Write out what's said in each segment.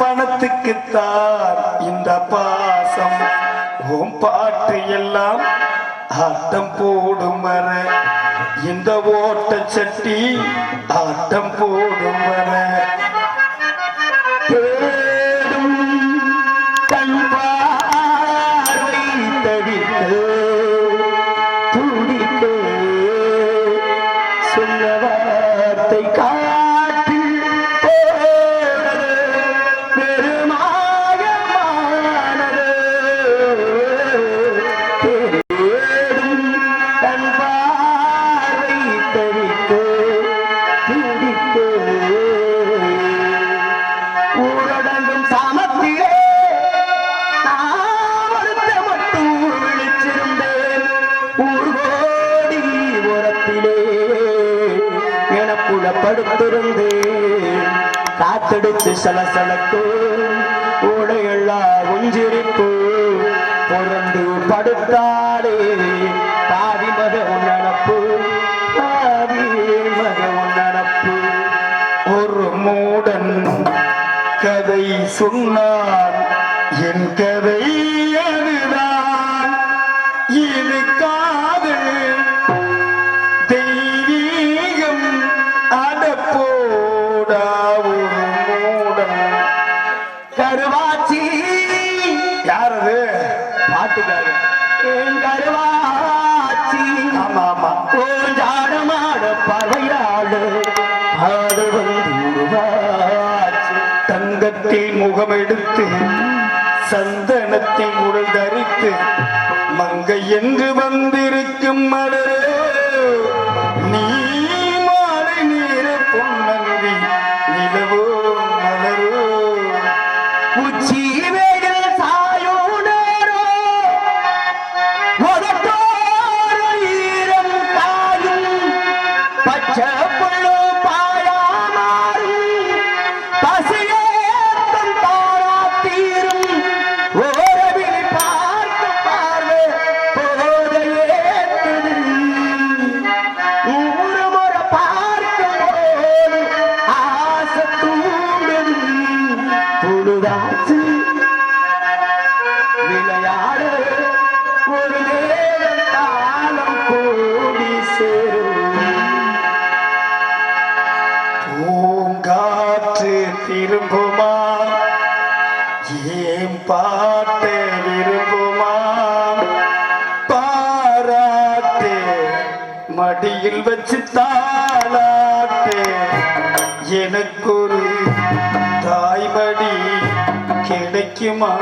பணத்துக்குத்தான் இந்த பாசம். ஓம் பாட்டு எல்லாம் ஆட்டம் போடும் வர இந்த ஓட்ட சட்டி ஆட்டம் போடும் வர. எனக்குள்ளப்படுத்திருந்தேன் காத்தடிச்சு சலசலக்கு உடையெல்லா உஞ்சிரிப்பு பொறந்து படுத்தாடே பாதி மக உன்னப்பு பாதி மக உன்னப்பு ஒரு மூடன் கதை சொன்னான் என் கதை கருவாச்சி. யாரது? பாட்டுக்காரு என் கருவாச்சி. ஆமா ஆமா. ஓஞ்சாடமாட பறையாடு ஆடு வந்து உருவாச்சு. தங்கத்தில் முகமெடுத்து சந்தனத்தில் உடல் தரித்து மங்கை என்று வந்திருக்கும் மலரே. விரும்புமா? ஏன் பாட்டு விரும்புமா? பாராட்டே மடியில் வச்சு தாளாட்டு. எனக்கொரு தாய்மடி கிடைக்குமா?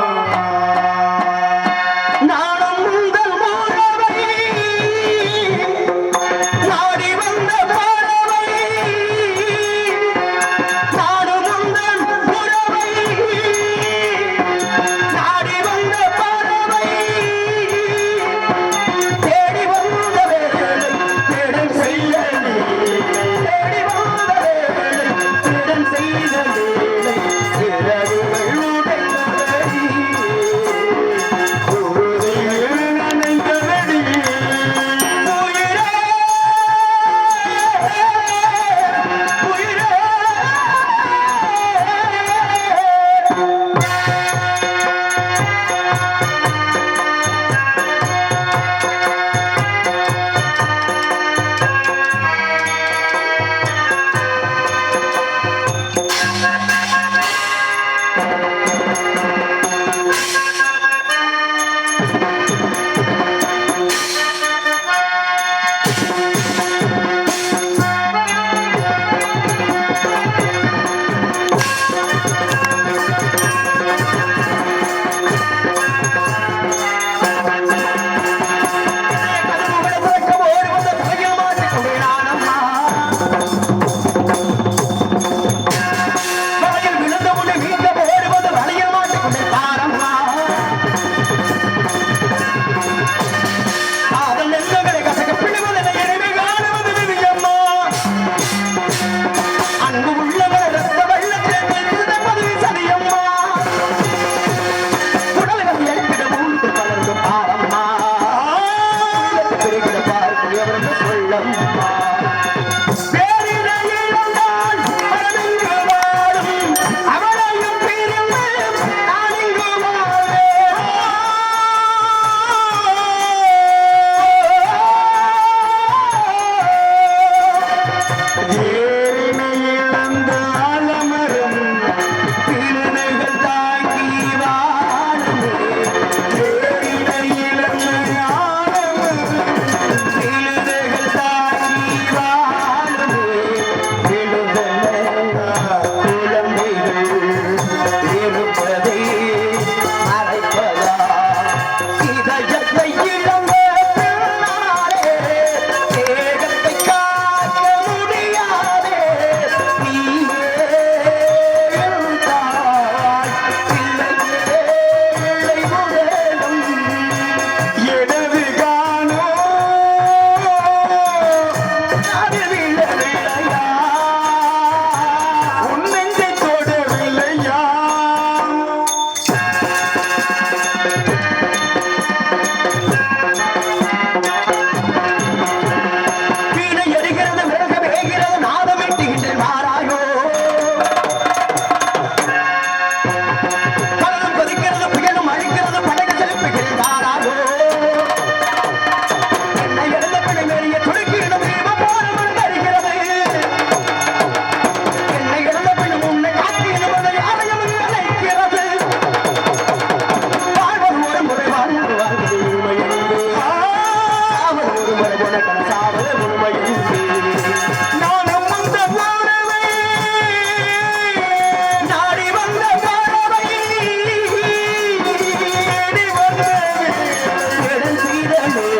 Hello.